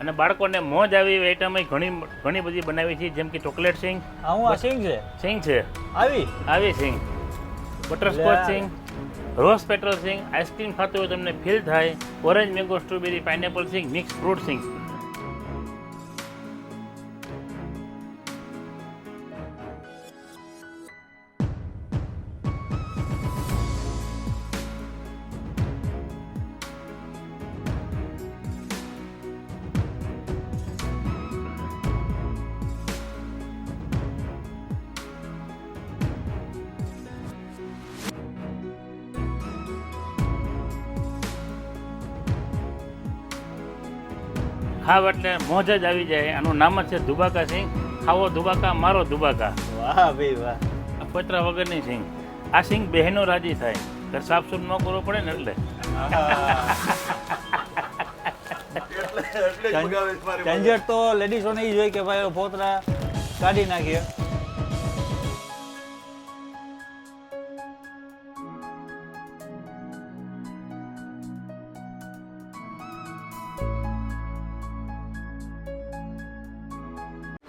અને બાળકોને મોજ આવી એવી આઈટમ ઘણી ઘણી બધી બનાવી છે જેમ કે ચોકલેટ સિંગ. આ હું આ સિંગ છે. સિંગ છે. આવી? આવી સિંગ. બટરસ્કોચ સિંગ. રોઝ પેટ્રોલ સિંગ. આઈસ્ક્રીમ ખાતું હોય તમને ફીલ થાય. ઓરેન્જ મેંગો સ્ટ્રોબેરી પાઇનેપલ સિંગ મિક્સ ફ્રૂટ સિંગ. ખાવ એટલે મોજ જ આવી જાય. આનું નામ જ છે દુબાકા સિંહ. ખાવો દુબાકા મારો દુબાકા. વાહ ભાઈ વાહ. આ પતરા વગરની સિંહ. આ સિંહ બહેનો રાજી થાય. ઘર સાફ સુફ ન કરવો પડે ને એટલે. ઝંઝટ તો લેડીઝોને એ જોઈએ કે ભાઈ પોતરા કાઢી નાખીએ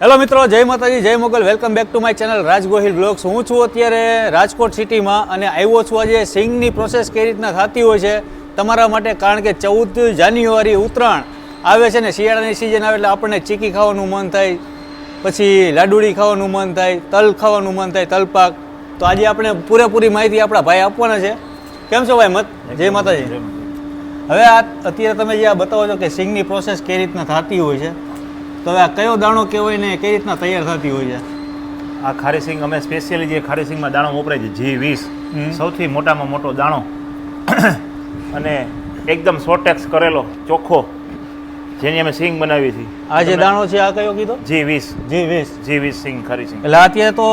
હેલો મિત્રો જય માતાજી જય Mogal. Welcome back to my channel Raj Gohil blogs. હું છું અત્યારે રાજકોટ સિટીમાં અને આવ્યો છું આજે સિંગની પ્રોસેસ કઈ રીતના થતી હોય છે તમારા માટે કારણ કે ચૌદ જાન્યુઆરી ઉત્તરાયણ આવે છે ને શિયાળાની સિઝન આવે એટલે આપણને ચીકી ખાવાનું મન થાય પછી લાડુડી ખાવાનું મન થાય તલ ખાવાનું મન થાય તલપાક. તો આજે આપણે પૂરેપૂરી માહિતી આપણા ભાઈ આપવાના છે. કેમ છો ભાઈ મત? જય માતાજી. હવે આ અત્યારે તમે જે આ બતાવો છો કે સિંગની પ્રોસેસ કઈ રીતના થતી હોય છે તો આ કયો દાણો કહેવાય ને કઈ રીતના તૈયાર થતી હોય છે? આ ખારી સિંગ અમે સ્પેશિયલી જે ખારી સિંગમાં દાણો વપરાય છે જી વીસ. સૌથી મોટામાં મોટો દાણો. અને એકદમ સોટેક્સ કરેલો ચોખ્ખો જેની અમે સિંગ બનાવી હતી. આ જે દાણો છે આ કયો કીધો? જી વીસ. જી વીસ. જી વીસ સિંગ ખારી સિંગ. એટલે અત્યારે તો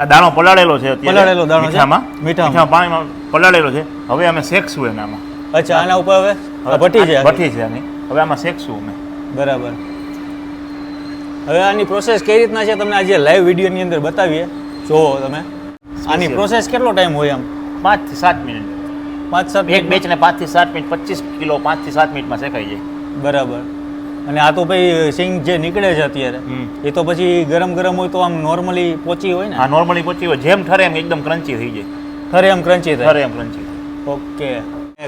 આ દાણો પલાળેલો છે પલાળેલો દાણો? મીઠામાં. મીઠામાં. પાણીમાં પલાળેલો છે. હવે અમે શેકશું એનામાં. અચ્છા આના ઉપર હવે? ભઠ્ઠી છે ભઠ્ઠી છે આની. હવે આમાં શેકશું અમે. બરાબર. હવે આની પ્રોસેસ કઈ રીતના છે તમને આજે લાઈવ વિડીયોની અંદર બતાવીએ. જુઓ તમે. આની પ્રોસેસ કેટલો ટાઈમ હોય આમ? પાંચથી સાત મિનિટ. પાંચ સાત એક બેચ ને પાંચથી સાત મિનિટ પચીસ કિલો પાંચથી સાત મિનિટમાં શેખાઈ જાય. બરાબર. અને આ તો ભાઈ સિંગ જે નીકળે છે અત્યારે એ તો પછી ગરમ ગરમ હોય તો આમ નોર્મલી પોચી હોય હા ને નોર્મલી પોચી હોય. જેમ ઠરે એમ એકદમ ક્રન્ચી થઈ જાય. ઠરે એમ ક્રંચી થાય. ઠરે એમ ક્રન્ચી ઓકે.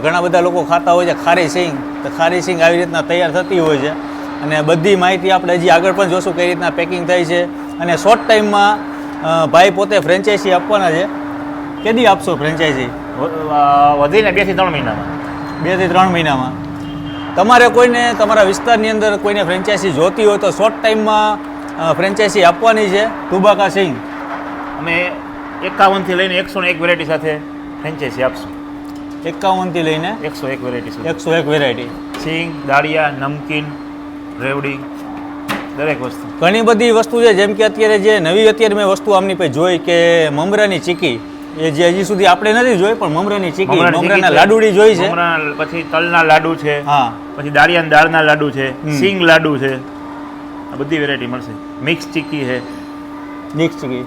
ઘણા બધા લોકો ખાતા હોય છે ખારી સિંગ. તો ખારી સિંગ આવી રીતના તૈયાર થતી હોય છે. અને બધી માહિતી આપણે હજી આગળ પણ જોશું કઈ રીતના પેકિંગ થાય છે. અને શોર્ટ ટાઈમમાં ભાઈ પોતે ફ્રેન્ચાઇઝી આપવાના છે. કેદી આપશો ફ્રેન્ચાઇઝી વધીને બેથી ત્રણ મહિનામાં. બેથી ત્રણ મહિનામાં. તમારે કોઈને તમારા વિસ્તારની અંદર કોઈને ફ્રેન્ચાઇઝી જોતી હોય તો શોર્ટ ટાઈમમાં ફ્રેન્ચાઇઝી આપવાની છે. તુબાકા સિંહ અમે એકાવનથી લઈને એકસો એક વેરાયટી સાથે ફ્રેન્ચાઇઝી આપશું. એકાવનથી લઈને એકસો એક વેરાયટી એકસો એક વેરાયટી સિંગ દાળિયા નમકીન રેવડી દરેક વસ્તુ. ઘણી બધી વસ્તુ છે જેમ કે અત્યારે જે નવી અત્યારે મેં વસ્તુ આમની પાસે જોઈ કે મમરાની ચીકી. એ જે હજી સુધી આપણે નથી જોઈ પણ મમરાની ચીકી મમરાની. લાડુડી જોઈ છે. પછી તલના લાડુ છે. હા. પછી દાળિયા દાળના લાડુ છે. સિંગ લાડુ છે. આ બધી વેરાયટી મળશે. મિક્સ ચીકી છે. મિક્સ ચીકી.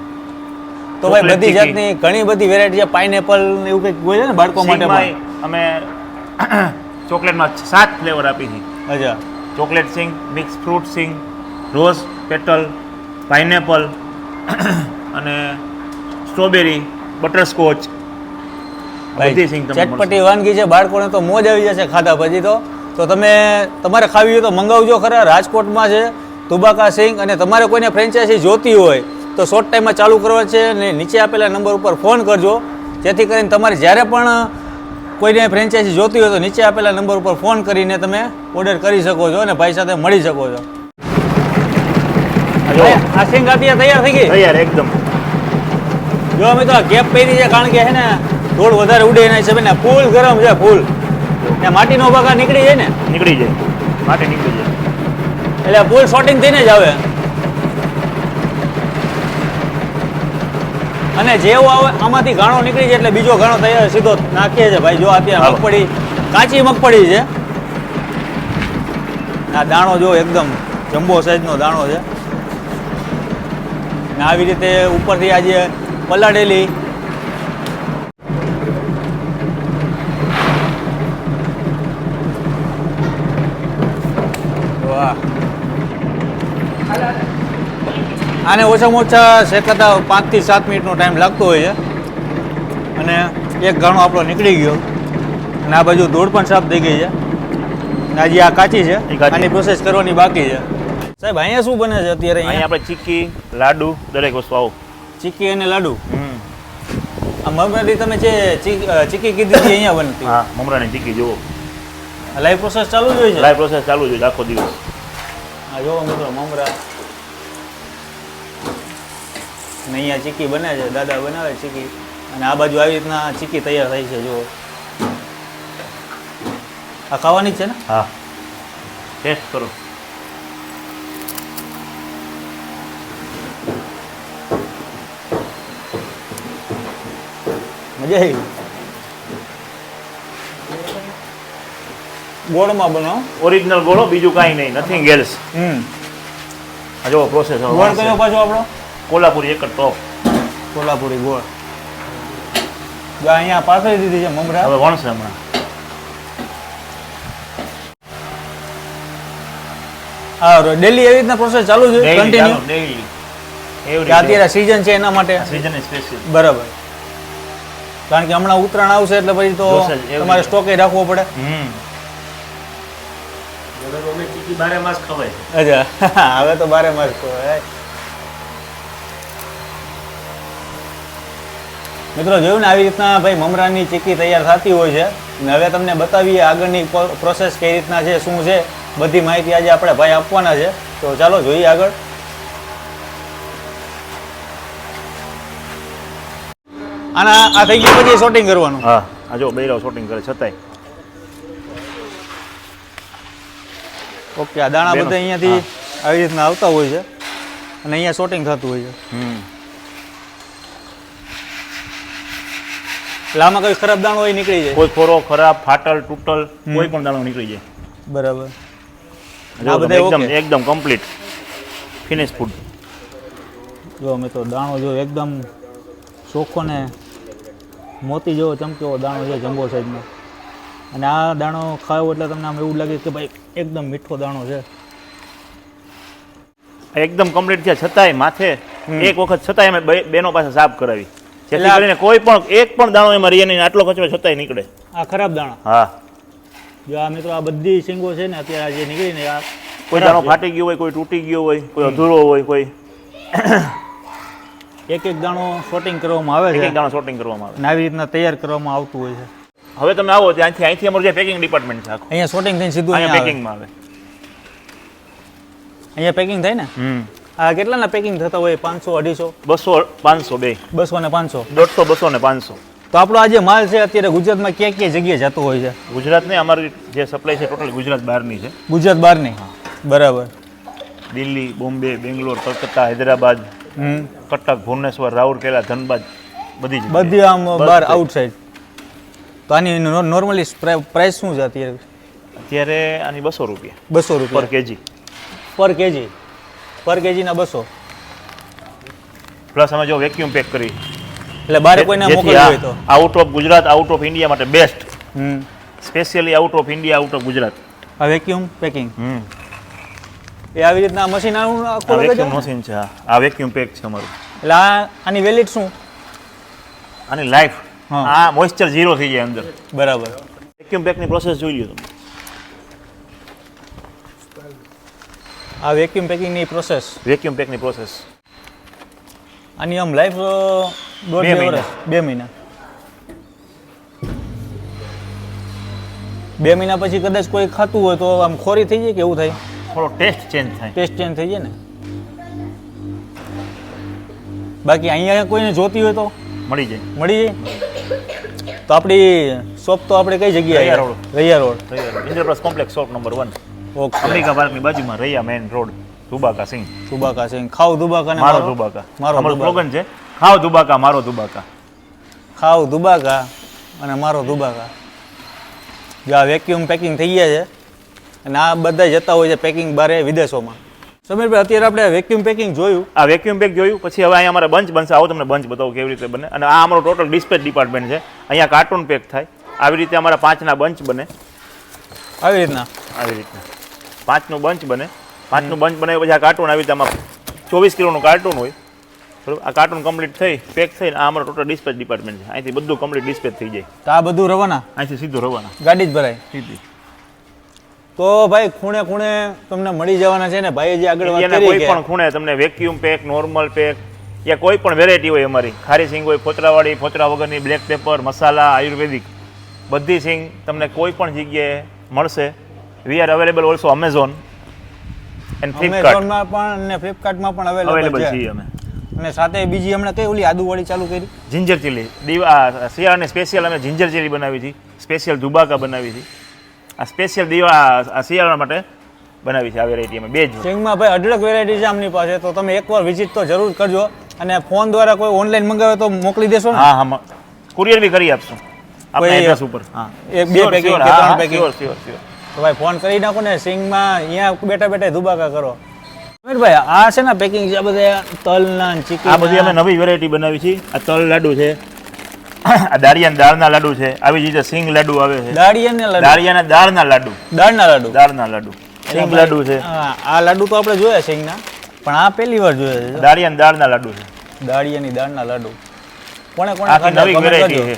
તો ભાઈ બધી જાતની ઘણી બધી વેરાયટી છે. પાઇનેપલ એવું કંઈક હોય છે ને બાળકો માટે અમે ચોકલેટમાં સાત ફ્લેવર આપી હતી અચ્છા. ચોકલેટ સિંગ મિક્સ ફ્રૂટ સિંગ રોઝ પેટલ પાઇનેપલ અને સ્ટ્રોબેરી બટરસ્કોચ. બધી સિંગ ચટપટી વાનગી છે બાળકોને તો મોજ આવી જશે ખાધા પછી તો. તો તમે તમારે ખાવી હોય તો મંગાવજો ખરા રાજકોટમાં છે તુબાકા સિંગ અને તમારે કોઈને ફ્રેન્ચાઇઝી જોતી હોય તો શોર્ટ ટાઈમમાં ચાલુ કરવા છે અને નીચે આપેલા નંબર ઉપર ફોન કરજો. જેથી કરીને તમારે જ્યારે પણ કોઈને ફ્રેન્ચાઇઝી જોતી હોય તો નીચે આપેલા નંબર ઉપર ફોન કરીને તમે ઓર્ડર કરી શકો છો અને ભાઈ સાથે મળી શકો છો. આ સિંગ તૈયાર થઈ ગઈ? તૈયાર એકદમ. જો અમે તો આ કેપ પહેરી છે કારણ કે હે ને ધૂળ વધારે ઉડે એના હિસાબે ને ફૂલ ગરમ છે ફૂલ. ને માટીનો ભાગ નીકળી જાય ને? નીકળી જાય. માટી નીકળી જાય. એટલે ફૂલ શોટિંગ થઈને જ આવે. અને જેવો આવે આમાંથી ઘાણો નીકળી જાય એટલે બીજો ઘાણો તૈયાર સીધો નાખીએ છે ભાઈ જો અત્યારે મગફળી કાચી મગફળી છે. આ દાણો જો એકદમ જમ્બો સાઈઝનો દાણો છે. ને આવી રીતે ઉપરથી આજે પલાળેલી વાહ હા આને ઓછામાં ઓછા શેકાતા પાંચથી સાત મિનિટનો ટાઈમ લાગતો હોય છે. અને એક ઘણો આપણો નીકળી ગયો. અને આ બાજુ ધૂળ પણ સાફ થઈ ગઈ છે. અને હજી આ કાચી છે. આની પ્રોસેસ કરવાની બાકી છે. સાહેબ અહીંયા શું બને છે અત્યારે અહીંયા? આપણે ચીક્કી લાડુ દરેક વસ્તુ આવો. ચીક્કી અને લાડુ? હમ. આ મમરાની તમે જે ચીક્કી કીધી હતી અહીંયા બનતી. હા મમરાની ચીક્કી જુઓ. લાઈવ પ્રોસેસ ચાલુ જ હોય છે? લાઈવ પ્રોસેસ ચાલુ જ હોય આખો દિવસ. હા જોવો મિત્રો મમરા. ને અહીંયા ચીક્કી બને છે દાદા બનાવે છે ચીક્કી અને આ બાજુ આવી રીતના ચીક્કી તૈયાર થઈ છે જુઓ. આ ખાવાની જ છે ને? હા. ટેસ્ટ કરો. મજા આવી. ગોળમાં બનાવો ઓરિજિનલ ગોળો બીજું કાંઈ નહીં. Nothing else hmm. આ જુઓ પ્રોસેસ ગોળ કયો પાછો આપણો? કોલ્હાપુરી એક જ ટોપ કોલ્હાપુરી ગોળ. જો અહીંયા પાથરી દીધી છે મમરા. હવે વણશે હમણાં. હા ડેલી એવી રીતના પ્રોસેસ ચાલુ છે? કન્ટિન્યુ ડેલી અત્યારે સીઝન છે એના માટે? સીઝન સ્પેશિયલ બરાબર. કારણ કે હમણાં ઉત્તરાયણ આવશે એટલે પછી તો તમારે. સ્ટોકે રાખવો પડે. હમ. બારે માસ ખવાય અચ્છા. હવે તો બારે માસ ખવાય. મિત્રો જોયું ને આવી રીતના ભાઈ મમરાની ચીકી તૈયાર થતી હોય છે. અને હવે તમને બતાવીએ આગળની પ્રોસેસ કઈ રીતના છે શું છે. બધી માહિતી આજે આપણે ભાઈ આપવાના છે. તો ચાલો જોઈએ આગળ. આના આ થઈ ગયું પછી શોટિંગ કરવાનું. હા આ જો બૈરાવ શોટિંગ કરે છતાંય. ઓકે આ દાણા બધા અહીંયાથી આવી રીતના આવતા હોય છે. અને અહીંયા શોટિંગ થતું હોય છે. હમ. આમાં કોઈ ખરાબ દાણો હોય નીકળી જાય. કોઈ ખોરો ખરાબ ફાટલ તૂટલ કોઈ પણ દાણો નીકળી જાય. બરાબર. આ બધા એકદમ. એકદમ કમ્પ્લીટ ફિનિશ ફૂડ જો મિત્રો દાણો જો એકદમ ચોખ્ખો ને મોતી જેવો ચમકેવો દાણો છે જમ્બો સાઈઝનો અને આ દાણો ખાવો એટલે તમને આમ એવું લાગે કે ભાઈ એકદમ મીઠો દાણો છે. એકદમ કમ્પ્લીટ છે. છતાંય માથે એક વખત છતાંય અમે બેનો પાસે સાફ કરાવી. જેથી કરીને કોઈ પણ એક પણ દાણો એમાં રહીએ નહીં આટલો કચરો છતાંય નીકળે. આ ખરાબ દાણા. હા. જો આ મિત્રો આ બધી સિંગો છે ને અત્યારે આ નીકળી ને આ કોઈ દાણો ફાટી ગયો હોય કોઈ તૂટી ગયો હોય કોઈ અધૂરો હોય કોઈ એક એક દાણો શોટિંગ કરવામાં આવે છે. એક દાણો શોટિંગ કરવામાં આવે. આવી રીતના તૈયાર કરવામાં આવતું હોય છે. હવે તમે આવો ત્યાંથી અહીંથી અમારું જે પેકિંગ ડિપાર્ટમેન્ટ છે અહીંયા શોટિંગ થઈને સીધું અહીંયા પેકિંગમાં આવે. અહીંયા પેકિંગ થાય ને? હમ. આ કેટલાના પેકિંગ થતા હોય? પાંચસો અઢીસો? બસો પાંચસો બે. બસો ને પાંચસો. દોઢસો બસો ને પાંચસો. તો આપણો આ જે માલ છે અત્યારે ગુજરાતમાં ક્યાં ક્યાં જગ્યાએ જતો હોય છે? ગુજરાતની અમારી જે સપ્લાય છે ટોટલ ગુજરાત બહારની છે. ગુજરાત બહારની? બરાબર. દિલ્હી બોમ્બે બેંગ્લોર કલકત્તા હૈદરાબાદ હમ. કટક ભુવનેશ્વર રાઉરકેલા ધનબાદ બધી જ બધી આમ. બહાર આઉટસાઇડ તો આની નોર્મલી પ્રાઇસ શું છે અત્યારે? અત્યારે આની બસો રૂપિયા. બસો રૂપિયા. પર કેજી. પર કેજી? પર કેજીના બસો. પ્લસ અમે જો વેક્યુમ પેક કરી. એટલે બારે કોઈને મોકલવું હોય તો. Out of Gujarat out of India માટે best hmm. Specially out of India out of Gujarat. આ વેક્યુમ પેકિંગ હમ. એ આવી રીતના મશીન આવું આ આખું વેક્યુમ મશીન છે આ વેક્યુમ પેક છે અમારું. એટલે આ આની વેલિડ શું? આની લાઈફ હા. આ મોઇસ્ચર ઝીરો થઈ જાય અંદર. બરાબર. વેક્યુમ પેકની પ્રોસેસ જોઈ લ્યો તમે. આ વેક્યુમ પેકિંગની પ્રોસેસ વેક્યુમ પેકની પ્રોસેસ આની આમ લાઈફ દોઢ બે મહિના. બે મહિના. બે મહિના પછી કદાચ કોઈ ખાતું હોય તો આમ ખોરી થઈ જાય કે એવું થાય? થોડો ટેસ્ટ ચેન્જ થાય. ટેસ્ટ ચેન્જ થઈ જાય ને? બાકી અહીંયા કોઈને જોતી હોય તો? મળી જાય. મળી જાય? તો આપણી શોપ તો આપણે કઈ જગ્યાએ? Raiya road. Raiya road. Indraprastha complex shop number one okay. Ambika પાર્કની બાજુમાં રૈયા મેન રોડ દુબાકા સિંહ. ધુબાકા સિંહ. ખાવ દુબાકા ને મારો. ધુબાકા. મારો અમારો સ્લોગન છે ખાવ દુબાકા મારો દુબાકા ખાવ દુબાકા અને મારો દુબાકા જો આ વેક્યુમ પેકિંગ થઈ ગયા છે અને આ બધા જતા હોય છે પેકિંગ બારે વિદેશોમાં. સમીરભાઈ અત્યારે આપણે વેક્યુમ પેકિંગ જોયું. આ વેક્યુમ પેક જોયું પછી હવે અહીંયા અમારે બંચ બનશે. આવો તમને બંચ બતાવો કેવી રીતે બને. અને આ અમારો ટોટલ ડિસ્પેચ ડિપાર્ટમેન્ટ છે. અહીંયા કાર્ટૂન પેક થાય. આવી રીતે અમારા પાંચના બંચ બને. આવી રીતના. આવી રીતના. પાંચનું બંચ બને. પાંચનું બંચ બનાવી પછી આ કાર્ટૂન આવી રીતે આમાં ચોવીસ કિલોનું કાર્ટૂન હોય. બરોબર? આ કાર્ટૂન કમ્પ્લીટ થઈ પેક થઈને આ અમારો ટોટલ ડિસ્પેચ ડિપાર્ટમેન્ટ છે. અહીંથી બધું કમ્પ્લીટ ડિસ્પેચ થઈ જાય. તો આ બધું રવાના? અહીંથી સીધું રવાના. ગાડી જ ભરાય. સીધી. તો ભાઈ ખૂણે ખૂણે તમને મળી જવાના છે ને? ભાઈ જે આગળ વાત કરી કોઈ પણ ખૂણે તમને વેક્યુમ પેક નોર્મલ પેક યા કોઈ પણ વેરાયટી હોય અમારી. ખારી સિંગ હોય ફોતરાવાળી ફોતરા વગરની બ્લેક પેપર મસાલા આયુર્વેદિક બધી સિંગ તમને કોઈ પણ જગ્યાએ મળશે. We are available also Amazon and Flipkart અમેઝોનમાં પણ અને ફ્લિપકાર્ટમાં પણ અવેલેબલ છે. અમે. અને સાથે બીજી હમણાં કઈ ઓલી આદુવાળી ચાલુ કરી? જિંજર ચીલી દીવા શિયાળાની સ્પેશિયલ અમે જિંજર ચીલી બનાવી હતી. સ્પેશિયલ દુબાકા બનાવી હતી. આ સ્પેશિયલ દીવા શિયાળા માટે બનાવી છે આ વેરાયટી અમે બે જ સિંગમાં ભાઈ અઢળક વેરાયટી છે આમની પાસે તો તમે એકવાર વિઝિટ તો જરૂર કરજો. અને ફોન દ્વારા કોઈ ઓનલાઈન મંગાવે તો મોકલી દેશો ને. હા હા કુરિયર બી કરી આપશું. આપણા એડ્રેસ ઉપર. હા એક બે કે ત્રણ sure, sure, sure. તો ભાઈ ફોન કરી નાખો ને સિંગમાં અહીંયા બેઠા બેઠા ધુબાકા કરો. ભાઈ આ છે ને પેકિંગ છે બધા તલના ચીકી આ બધી અમે નવી વેરાયટી બનાવી છે. આ તલ લાડુ છે. આ દાળિયાના દાળના લાડુ છે. આવી જ રીતે સિંગ લાડુ આવે છે. દાળિયા ને લાડુ? દાળિયાના દાળના લાડુ. દાળના લાડુ? દાળના લાડુ. સિંગ લાડુ છે. આ લાડુ તો આપણે જોયા સિંગના પણ આ પહેલી વાર જોયા છે. દાળિયાના દાળના લાડુ છે. દાળિયાની દાળના લાડુ. કોણે કોણે નવી વેરાયટી છે.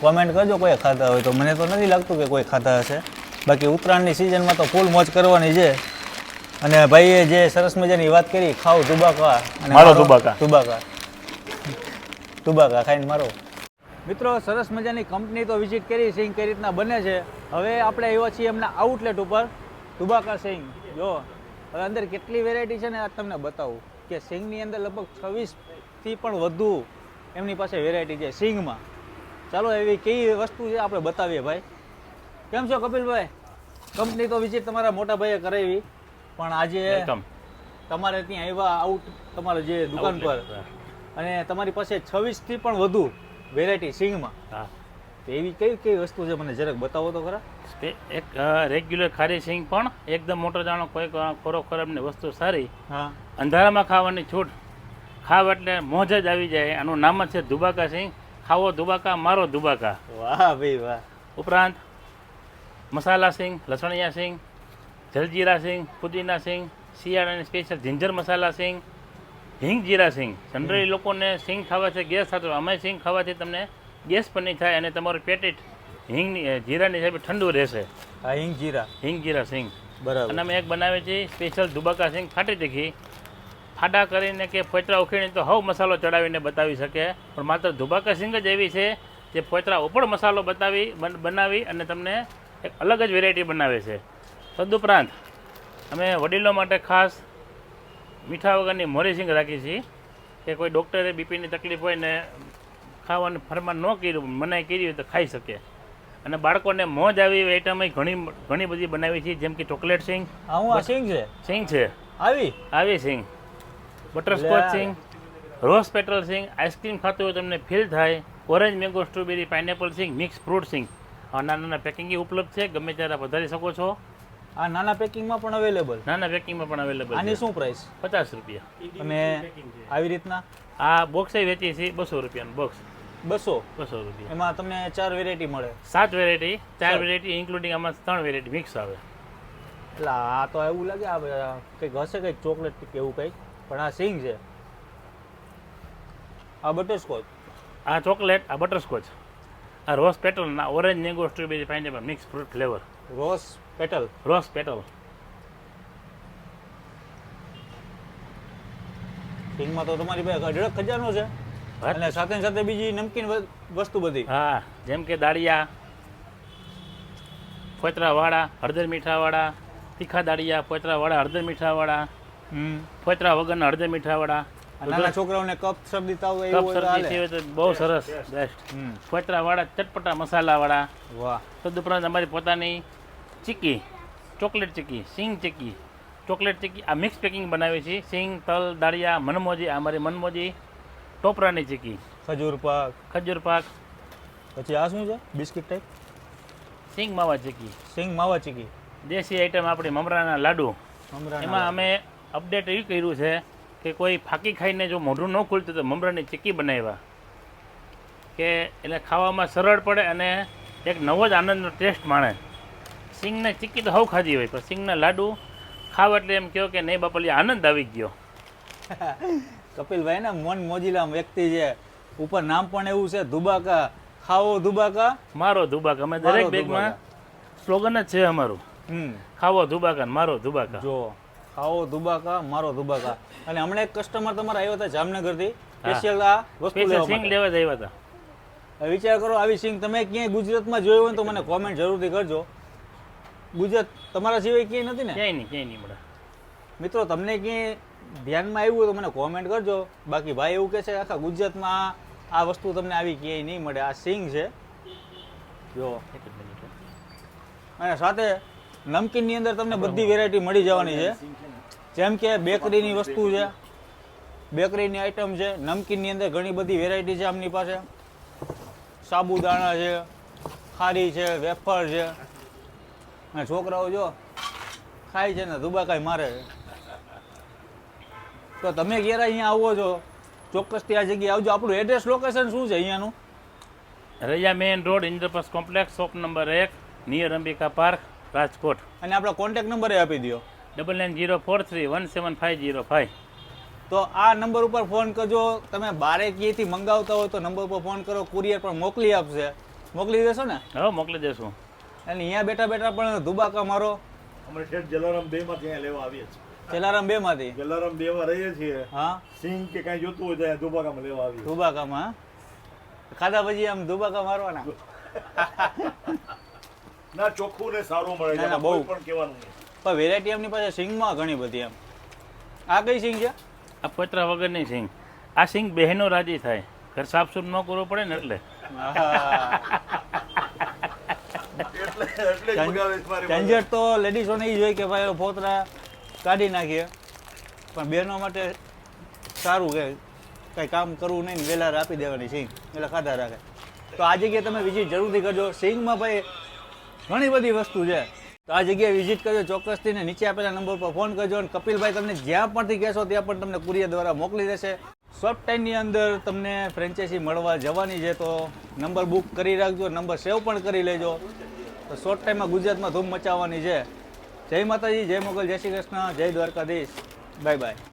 કોમેન્ટ કરજો કોઈ ખાતા હોય તો. મને તો નથી લાગતું કે કોઈ ખાતા હશે. બાકી ઉત્તરાયણની સિઝનમાં તો ફૂલ મોજ કરવાની છે. અને ભાઈએ જે સરસ મજાની વાત કરી ખાવ તુબાકા અને મારો તુબાકા. તુબાકા તુબાકા ખાઈને મારો. મિત્રો સરસ મજાની કંપની તો વિઝિટ કરી સિંગ કઈ રીતના બને છે. હવે આપણે આવ્યા છીએ એમના આઉટલેટ ઉપર. તુબાકા સિંગ જો હવે અંદર કેટલી વેરાયટી છે ને આ તમને બતાવું. કે સિંગની અંદર લગભગ છવ્વીસથી પણ વધુ એમની પાસે વેરાયટી છે સિંગમાં ચાલો એવી કઈ વસ્તુ છે આપણે બતાવીએ ભાઈ. કેમ છો કપિલભાઈ? કંપની તો વિઝિટ તમારા મોટા ભાઈએ કરાવી પણ આજે તમારે ત્યાં આવ્યા આઉટ તમારે જે દુકાન પર. અને તમારી પાસે છવ્વીસથી પણ વધુ વેરાયટી સિંગમાં. હા. તો એવી કઈ કઈ વસ્તુ છે મને જરાક બતાવો તો ખરા. એક રેગ્યુલર ખારી સિંગ પણ એકદમ મોટો જાણો કોઈ ખોરો ખરાબની વસ્તુ સારી. હા. અંધારામાં ખાવાની છૂટ. ખાવ એટલે મોજ જ આવી જાય. આનું નામ જ છે દુબાકા સિંગ. ખાવો દુબાકા મારો દુબાકા. વાહ ભાઈ વાહ. ઉપરાંત મસાલા સિંગ લસણિયા સિંગ જલજીરા સિંગ પુદીના સિંગ શિયાળાની સ્પેશિયલ જિંજર મસાલા સિંગ હિંગ જીરા સિંગ. જનરલી લોકોને સિંગ ખાવાથી ગેસ થતો અમે સિંગ ખાવાથી તમને ગેસ પણ નહીં થાય અને તમારું પેટેટ હિંગની જીરાની સાહેબ ઠંડુ રહેશે. હિંગ જીરા. હિંગ જીરા સિંગ. બરાબર. અને અમે એક બનાવીએ છીએ સ્પેશિયલ દુબાકા સિંગ ફાટી તીખી. ફાડા કરીને કે ફોતરા ઉખેડીને તો હવ મસાલો ચડાવીને બતાવી શકે. પણ માત્ર દુબાકા સિંગ જ એવી છે જે ફોતરા ઉપર મસાલો બતાવી બન- બનાવી અને તમને એક અલગ જ વેરાયટી બનાવે છે. તદુપરાંત અમે વડીલો માટે ખાસ મીઠા વગરની મોરી સિંગ રાખી છીએ કે કોઈ ડૉક્ટરે બીપીની તકલીફ હોય ને ખાવાનું ફરમાન ન કર્યું મનાઈ કરી હોય તો ખાઈ શકે. અને બાળકોને મોજ આવી આઈટમ ઘણી ઘણી બધી બનાવી છે જેમ કે ચોકલેટ સિંગ. હા આ સિંગ છે. સિંગ છે. આવી? આવી સિંગ. બટરસ્કોચ. સિંગ રોઝ પેટલ સિંગ આઈસ્ક્રીમ ખાતું હોય તમને ફીલ થાય. ઓરેન્જ મેંગો સ્ટ્રોબેરી પાઇનેપલ સિંગ મિક્સ ફ્રૂટ સિંગ. નાના નાના પેકિંગ ઉપલબ્ધ છે. ગમે ત્યારે વધારી શકો છો. આ નાના પેકિંગમાં પણ અવેલેબલ નાના પેકિંગમાં પણ અવેલેબલ આની શું પ્રાઇસ પચાસ રૂપિયા. અને આવી રીતના? આ બોક્સે વેચીએ છીએ બસો રૂપિયાનું બોક્સ બસો? બસો રૂપિયા. એમાં તમને ચાર વેરાયટી મળે. સાત વેરાયટી ચાર વેરાયટી ઇન્ક્લુડિંગ આમાં ત્રણ વેરાયટી મિક્સ આવે. એટલે આ તો એવું લાગે આ કંઈક હશે કંઈક ચોકલેટ કે એવું કંઈક? પણ આ સિંગ છે. આ બટરસ્કોચ. આ ચોકલેટ આ બટરસ્કોચ. આ રોઝ પેટલ ના orange mango strawberry pineapple mix fruit flavour. Rose petal. Rose petal. સિંગમાં તો તમારી પાસે અઢળક ખજાનો છે. અને સાથે સાથે બીજી નમકીન વસ્તુ બધી. હા જેમ કે દાળિયા ફોતરાવાળા હળદર મીઠાવાળા તીખા દાળિયા ફોતરાવાળા હળદર મીઠાવાળા ફોતરા વગરના હળદર મીઠાવાળા. આ નાના છોકરાઓને કપ શરદી તાવ હોય એવું કપ શરદી હોય તો બહુ સરસ બેસ્ટ હમ. ફોતરાવાળા ચટપટા મસાલાવાળા. વાહ. તદુપરાંત અમારી પોતાની ચીકી ચોકલેટ ચીકી સિંગ ચીકી. ચોકલેટ ચીકી આ મિક્સ પેકિંગ બનાવી છે. સિંગ તલ દાળિયા મનમોજી આ અમારી મનમોજી ટોપરાની ચીકી. ખજૂર પાક. ખજૂર પાક. પછી આ શું છે? બિસ્કિટ ટાઈપ સિંગ માવા ચીકી. સિંગ માવા ચીકી. દેશી આઈટમ આપણી મમરાના લાડુ. એમાં અમે અપડેટ એવું કર્યું છે કે કોઈ ફાકી ખાઈને જો મોઢું ન ખુલતું તો મમરાની ચીક્કી બનાવ્યા. કે એટલે ખાવામાં સરળ પડે અને એક નવો જ આનંદનો ટેસ્ટ માણે. સિંગને ચીક્કી તો હવ ખાધી હોય પણ સિંગના લાડુ ખાવ એટલે એમ કહો કે નહીં બાપલી આનંદ આવી ગયો. કપિલભાઈ ને મન મોજીલા વ્યક્તિ છે. ઉપર નામ પણ એવું છે દુબાકા ખાવો ધુબાકા મારો ધુબાકા અમે દરેક બેગમાં સ્લોગન જ છે અમારું. ખાવો ધુબાકા મારો ધુબાકા જો. ખાવો દુબાકા મારો દુબાકા. અને હમણાં એક કસ્ટમર તમારા આવ્યા હતા જામનગરથી. સ્પેશિયલ આ વસ્તુ લેવા સિંગ લેવા આવ્યા હતા. વિચાર કરો આવી સિંગ તમે ક્યાંય ગુજરાતમાં જોયું હોય તો મને કોમેન્ટ જરૂરથી કરજો. ગુજરાત તમારા સિવાય ક્યાંય નથી ને? ક્યાંય નહીં ક્યાંય નહીં મળે. મિત્રો તમને ક્યાંય ધ્યાનમાં આવ્યું હોય તો મને કોમેન્ટ કરજો. બાકી ભાઈ એવું કહે છે આખા ગુજરાતમાં આ- વસ્તુ તમને આવી ક્યાંય નહીં મળે. આ સિંગ છે. જો. અને સાથે નમકીનની અંદર તમને બધી વેરાયટી મળી જવાની છે. જેમ કે બેકરીની વસ્તુ છે બેકરીની આઈટમ છે નમકીનની અંદર ઘણી બધી વેરાયટી છે આમની પાસે. સાબુદાણા છે ખારી છે વેફર છે. અને છોકરાઓ જો ખાય છે ને દુબાકાઈ મારે છે. તો તમે ક્યારે અહીંયા આવો છો? ચોક્કસથી આ જગ્યાએ આવજો. આપણું એડ્રેસ લોકેશન શું છે અહીંયાનું? Raiya main road Indraprastha complex shop number એક નિયર અંબિકા પાર્ક રાજકોટ. અને આપણો કોન્ટેક નંબર આપી દો double nine zero four three one seven five zero five તો આ નંબર ઉપર ફોન કરજો. તમે બારે ક્યાંયથી મંગાવતા હોય તો નંબર ઉપર ફોન કરો. કુરિયર પણ મોકલી આપશે. મોકલી દેશો ને? હા મોકલી દેશું. અને અહીંયા બેઠા બેઠા પણ ધુબાકા મારો. અમે ઠેઠ જલારામ બે માં ત્યાં લેવા આવીએ છીએ. જલારામ બે માંથી જલારામ બે માં રહીએ છીએ. હા. સિંગ કે કઈ જોતું હોય ત્યાં ધુબાકામાં લેવા આવીએ. ધુબાકામાં? ખાધા પછી આમ ધુબાકા મારવાના? ના ચોખ્ખું ને સારું મળે. છે બહુ. પણ કહેવાનું નહીં. પણ વેરાયટી એમની પાસે સિંગમાં ઘણી બધી એમ. આ કઈ સિંગ છે? આ પતરા વગરની સિંગ. આ સિંગ બહેનો રાજી થાય. ઘર સાફ સુફ ન કરવો પડે ને એટલે. ઝંઝટ તો લેડીઝોને એ જોઈએ કે ભાઈ ફોતરા કાઢી નાખીએ. પણ બહેનો માટે સારું કે કંઈ કામ કરવું નહીં ને વહેલા આપી દેવાની સિંગ. એટલે ખાધા રાખે. તો આ જગ્યાએ તમે વિઝિટ જરૂરથી કરજો. સિંગમાં ભાઈ ઘણી બધી વસ્તુ છે. તો આ જગ્યાએ વિઝિટ કરજો ચોક્કસથી ને નીચે આપેલા નંબર પર ફોન કરજો અને કપિલભાઈ તમને જ્યાં પણથી કહેશો ત્યાં પણ તમને કુરિયર દ્વારા મોકલી દેશે. શોર્ટ ટાઈમની અંદર તમને ફ્રેન્ચાઇઝી મળવા જવાની છે તો નંબર બુક કરી રાખજો નંબર સેવ પણ કરી લેજો. તો શોર્ટ ટાઈમમાં ગુજરાતમાં ધૂમ મચાવવાની છે. જય માતાજી, જય મોગલ, જય શ્રી કૃષ્ણ, જય દ્વારકાધીશ. Bye bye